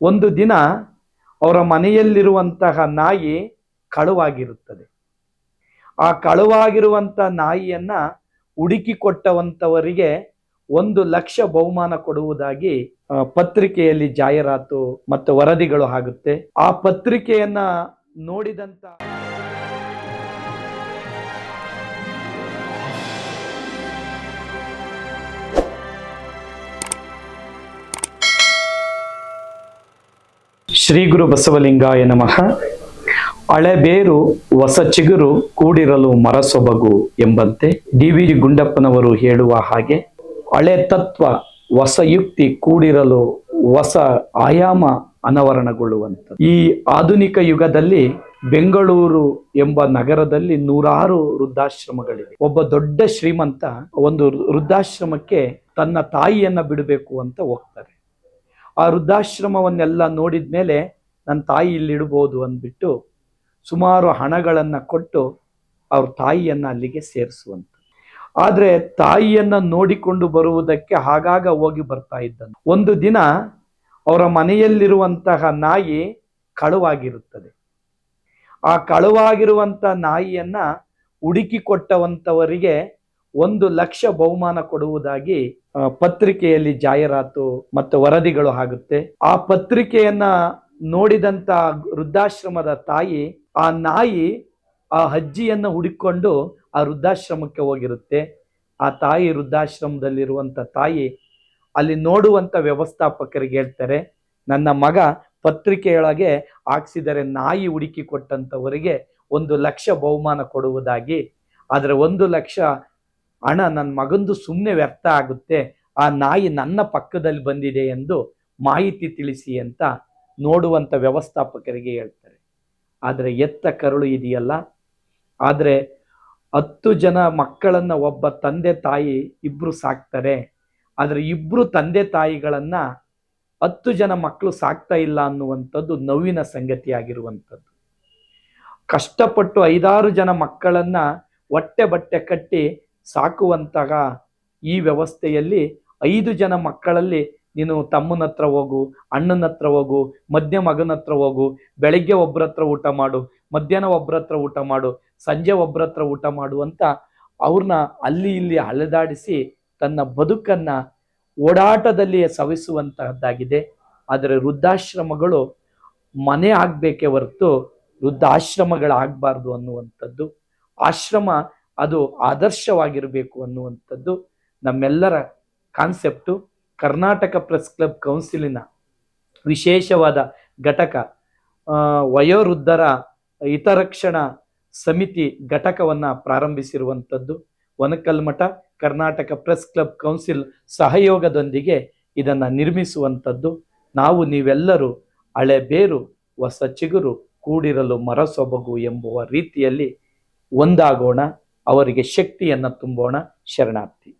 ಒಂದು ದಿನ ಅವರ ಮನೆಯಲ್ಲಿರುವಂತಹ ನಾಯಿ ಕಳುವಾಗಿರುತ್ತದೆ. ಆ ಕಳುವಾಗಿರುವಂತ ನಾಯಿಯನ್ನ ಹುಡುಕಿ ಕೊಟ್ಟವಂತವರಿಗೆ ಒಂದು ಲಕ್ಷ ಬಹುಮಾನ ಕೊಡುವುದಾಗಿ ಪತ್ರಿಕೆಯಲ್ಲಿ ಜಾಹೀರಾತು ಮತ್ತು ವರದಿಗಳು ಆಗುತ್ತೆ. ಆ ಪತ್ರಿಕೆಯನ್ನ ನೋಡಿದಂತ ಶ್ರೀ ಗುರು ಬಸವಲಿಂಗಾಯ ನಮಃ. ಹಳೆಬೇರು ಹೊಸ ಚಿಗುರು ಕೂಡಿರಲು ಮರಸೊಬಗು ಎಂಬಂತೆ ಡಿ ವಿ ಗುಂಡಪ್ಪನವರು ಹೇಳುವ ಹಾಗೆ ಹಳೆ ತತ್ವ, ಹೊಸ ಯುಕ್ತಿ ಕೂಡಿರಲು ಹೊಸ ಆಯಾಮ ಅನಾವರಣಗೊಳ್ಳುವಂತ ಈ ಆಧುನಿಕ ಯುಗದಲ್ಲಿ ಬೆಂಗಳೂರು ಎಂಬ ನಗರದಲ್ಲಿ ನೂರಾರು ವೃದ್ಧಾಶ್ರಮಗಳಿವೆ. ಒಬ್ಬ ದೊಡ್ಡ ಶ್ರೀಮಂತ ಒಂದು ವೃದ್ಧಾಶ್ರಮಕ್ಕೆ ತನ್ನ ತಾಯಿಯನ್ನ ಬಿಡಬೇಕು ಅಂತ ಹೋಗ್ತಾರೆ. ಆ ವೃದ್ಧಾಶ್ರಮವನ್ನೆಲ್ಲ ನೋಡಿದ ಮೇಲೆ ನನ್ನ ತಾಯಿ ಇಲ್ಲಿಡ್ಬೋದು ಅಂದ್ಬಿಟ್ಟು ಸುಮಾರು ಹಣಗಳನ್ನು ಕೊಟ್ಟು ಅವ್ರ ತಾಯಿಯನ್ನು ಅಲ್ಲಿಗೆ ಸೇರಿಸುವಂತ. ಆದರೆ ತಾಯಿಯನ್ನು ನೋಡಿಕೊಂಡು ಬರುವುದಕ್ಕೆ ಆಗಾಗ ಹೋಗಿ ಬರ್ತಾ ಇದ್ದನು. ಒಂದು ದಿನ ಅವರ ಮನೆಯಲ್ಲಿರುವಂತಹ ನಾಯಿ ಕಳುವಾಗಿರುತ್ತದೆ. ಆ ಕಳುವಾಗಿರುವಂತ ನಾಯಿಯನ್ನು ಹುಡುಕಿ ಕೊಟ್ಟವಂತವರಿಗೆ ಒಂದು ಲಕ್ಷ ಬಹುಮಾನ ಕೊಡುವುದಾಗಿ ಪತ್ರಿಕೆಯಲ್ಲಿ ಜಾಹೀರಾತು ಮತ್ತು ವರದಿಗಳು ಆಗುತ್ತೆ. ಆ ಪತ್ರಿಕೆಯನ್ನ ನೋಡಿದಂತ ವೃದ್ಧಾಶ್ರಮದ ತಾಯಿ, ಆ ನಾಯಿ ಆ ಅಜ್ಜಿಯನ್ನು ಹುಡುಕೊಂಡು ಆ ವೃದ್ಧಾಶ್ರಮಕ್ಕೆ ಹೋಗಿರುತ್ತೆ. ಆ ತಾಯಿ ವೃದ್ಧಾಶ್ರಮದಲ್ಲಿರುವಂಥ ತಾಯಿ ಅಲ್ಲಿ ನೋಡುವಂತ ವ್ಯವಸ್ಥಾಪಕರಿಗೆ ಹೇಳ್ತಾರೆ, ನನ್ನ ಮಗ ಪತ್ರಿಕೆಯೊಳಗೆ ಹಾಕ್ಸಿದರೆ ನಾಯಿ ಹುಡುಕಿ ಕೊಟ್ಟಂತವರಿಗೆ ಒಂದು ಲಕ್ಷ ಬಹುಮಾನ ಕೊಡುವುದಾಗಿ, ಆದರೆ ಒಂದು ಲಕ್ಷ ಹಣ ನನ್ನ ಮಗಂದು ಸುಮ್ಮನೆ ವ್ಯರ್ಥ ಆಗುತ್ತೆ, ಆ ನಾಯಿ ನನ್ನ ಪಕ್ಕದಲ್ಲಿ ಬಂದಿದೆ ಎಂದು ಮಾಹಿತಿ ತಿಳಿಸಿ ಅಂತ ನೋಡುವಂತ ವ್ಯವಸ್ಥಾಪಕರಿಗೆ ಹೇಳ್ತಾರೆ. ಆದರೆ ಎತ್ತ ಕರುಳು ಇದೆಯಲ್ಲ? ಆದರೆ ಹತ್ತು ಜನ ಮಕ್ಕಳನ್ನ ಒಬ್ಬ ತಂದೆ ತಾಯಿ ಇಬ್ಬರು ಸಾಕ್ತಾರೆ. ಆದರೆ ಇಬ್ಬರು ತಂದೆ ತಾಯಿಗಳನ್ನ ಹತ್ತು ಜನ ಮಕ್ಕಳು ಸಾಕ್ತಾ ಇಲ್ಲ ಅನ್ನುವಂಥದ್ದು ನೋವಿನ ಸಂಗತಿಯಾಗಿರುವಂಥದ್ದು. ಕಷ್ಟಪಟ್ಟು ಐದಾರು ಜನ ಮಕ್ಕಳನ್ನ ಹೊಟ್ಟೆ ಬಟ್ಟೆ ಕಟ್ಟಿ ಸಾಕುವಂತಹ ಈ ವ್ಯವಸ್ಥೆಯಲ್ಲಿ ಐದು ಜನ ಮಕ್ಕಳಲ್ಲಿ ನೀನು ತಮ್ಮನ ಹತ್ರ ಹೋಗು, ಅಣ್ಣನ ಹತ್ರ ಹೋಗು, ಮಧ್ಯ ಮಗನ ಹತ್ರ ಹೋಗು, ಬೆಳಗ್ಗೆ ಒಬ್ಬರ ಹತ್ರ ಊಟ ಮಾಡು, ಮಧ್ಯಾಹ್ನ ಒಬ್ಬರ ಹತ್ರ ಊಟ ಮಾಡು, ಸಂಜೆ ಒಬ್ಬರ ಹತ್ರ ಊಟ ಮಾಡು ಅಂತ ಅವ್ರನ್ನ ಅಲ್ಲಿ ಇಲ್ಲಿ ಅಲೆದಾಡಿಸಿ ತನ್ನ ಬದುಕನ್ನು ಓಡಾಟದಲ್ಲಿ ಸವಿಸುವಂತಹದ್ದಾಗಿದೆ. ಆದರೆ ವೃದ್ಧಾಶ್ರಮಗಳು ಮನೆ ಆಗಬೇಕೇ ಹೊರತು ವೃದ್ಧಾಶ್ರಮಗಳಾಗಬಾರ್ದು ಅನ್ನುವಂಥದ್ದು. ಆಶ್ರಮ ಅದು ಆದರ್ಶವಾಗಿರಬೇಕು ಅನ್ನುವಂಥದ್ದು ನಮ್ಮೆಲ್ಲರ ಕಾನ್ಸೆಪ್ಟು ಕರ್ನಾಟಕ ಪ್ರೆಸ್ ಕ್ಲಬ್ ಕೌನ್ಸಿಲಿನ ವಿಶೇಷವಾದ ಘಟಕ ವಯೋವೃದ್ಧರ ಹಿತರಕ್ಷಣಾ ಸಮಿತಿ ಘಟಕವನ್ನು ಪ್ರಾರಂಭಿಸಿರುವಂಥದ್ದು. Vanakalmath, Karnataka press club council ಸಹಯೋಗದೊಂದಿಗೆ ಇದನ್ನು ನಿರ್ಮಿಸುವಂಥದ್ದು. ನಾವು ನೀವೆಲ್ಲರೂ ಹಳೆ ಬೇರು, ಹೊಸ ಚಿಗುರು, ಕೂಡಿರಲು ಮರಸೊಬಗು ಎಂಬುವ ರೀತಿಯಲ್ಲಿ ಒಂದಾಗೋಣ. ಅವರಿಗೆ ಶಕ್ತಿಯನ್ನು ತುಂಬೋಣ ಶರಣಾರ್ಥಿ